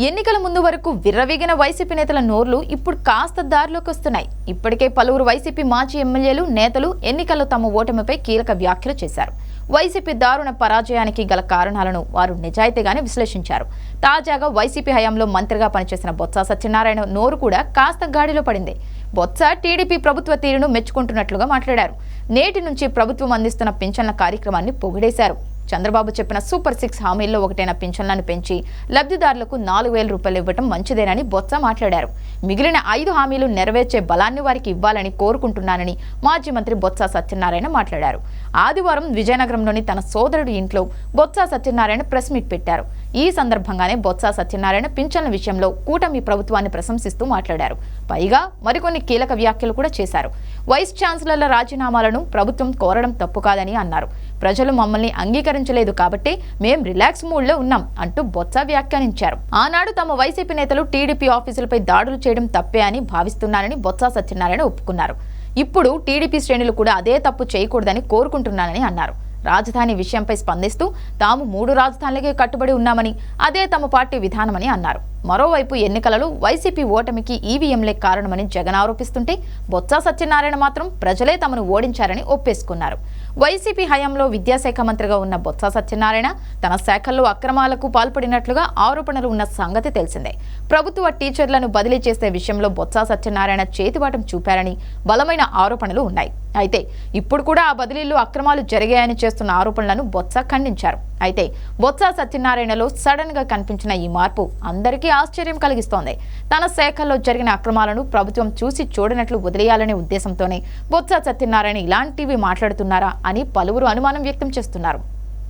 ఎన్నికల ముందు వరకు విర్రవీగిన వైసీపీ నేతల నోర్లు ఇప్పుడు కాస్త దారిలోకి వస్తున్నాయి. ఇప్పటికే పలువురు వైసీపీ మాజీ ఎమ్మెల్యేలు నేతలు ఎన్నికల్లో తమ ఓటమిపై కీలక వ్యాఖ్యలు చేశారు. వైసీపీ దారుణ పరాజయానికి గల కారణాలను వారు నిజాయితీగానే విశ్లేషించారు. తాజాగా వైసీపీ హయాంలో మంత్రిగా పనిచేసిన బొత్స సత్యనారాయణ నోరు కూడా కాస్త గాడిలో పడింది. బొత్స టీడీపీ ప్రభుత్వ తీరును మెచ్చుకుంటున్నట్లుగా మాట్లాడారు. నేటి నుంచి ప్రభుత్వం అందిస్తున్న పింఛన్ల కార్యక్రమాన్ని పొగిడేశారు. చంద్రబాబు చెప్పిన సూపర్ సిక్స్ హామీల్లో ఒకటైన పింఛన్లను పెంచి లబ్ధిదారులకు నాలుగు వేల రూపాయలు ఇవ్వటం మంచిదేనని బొత్స మాట్లాడారు. మిగిలిన ఐదు హామీలు నెరవేర్చే బలాన్ని వారికి ఇవ్వాలని కోరుకుంటున్నానని మాజీ మంత్రి బొత్స సత్యనారాయణ మాట్లాడారు. ఆదివారం విజయనగరంలోని తన సోదరుడి ఇంట్లో బొత్స సత్యనారాయణ ప్రెస్ మీట్ పెట్టారు. ఈ సందర్భంగానే బొత్స సత్యనారాయణ పింఛన్ల విషయంలో కూటమి ప్రభుత్వాన్ని ప్రశంసిస్తూ మాట్లాడారు. పైగా మరికొన్ని కీలక వ్యాఖ్యలు కూడా చేశారు. వైస్ ఛాన్సలర్ల రాజీనామాలను ప్రభుత్వం కోరడం తప్పు కాదని అన్నారు. ప్రజలు మమ్మల్ని అంగీకరించలేదు కాబట్టి మేం రిలాక్స్ మూడ్లో ఉన్నాం అంటూ బొత్స వ్యాఖ్యానించారు. ఆనాడు తమ వైసీపీ నేతలు టీడీపీ ఆఫీసులపై దాడులు చేయడం తప్పే అని భావిస్తున్నానని బొత్స సత్యనారాయణ ఒప్పుకున్నారు. ఇప్పుడు టీడీపీ శ్రేణులు కూడా అదే తప్పు చేయకూడదని కోరుకుంటున్నానని అన్నారు. రాజధాని విషయంపై స్పందిస్తూ తాము మూడు రాజధానులకే కట్టుబడి ఉన్నామని అదే తమ పార్టీ విధానమని అన్నారు. మరోవైపు ఎన్నికలలో వైసీపీ ఓటమికి ఈవీఎంలే కారణమని జగన్ ఆరోపిస్తుంటే బొత్స సత్యనారాయణ మాత్రం ప్రజలే తమను ఓడించారని ఒప్పేసుకున్నారు. వైసీపీ హయాంలో విద్యాశాఖ మంత్రిగా ఉన్న బొత్స సత్యనారాయణ తన శాఖల్లో అక్రమాలకు పాల్పడినట్లుగా ఆరోపణలు ఉన్న సంగతి తెలిసిందే. ప్రభుత్వ టీచర్లను బదిలీ చేసే విషయంలో బొత్స సత్యనారాయణ చేతివాటం చూపారని బలమైన ఆరోపణలు ఉన్నాయి. అయితే ఇప్పుడు కూడా ఆ బదిలీలో అక్రమాలు జరిగాయని చేస్తున్న ఆరోపణలను బొత్స ఖండించారు. అయితే బొత్స సత్యనారాయణలో సడన్గా కనిపించిన ఈ మార్పు అందరికీ ఆశ్చర్యం కలిగిస్తోంది. తన శాఖల్లో జరిగిన అక్రమాలను ప్రభుత్వం చూసి చూడనట్లు వదిలేయాలనే ఉద్దేశంతోనే బొత్స సత్యనారాయణ ఇలాంటివి మాట్లాడుతున్నారా అని పలువురు అనుమానం వ్యక్తం చేస్తున్నారు.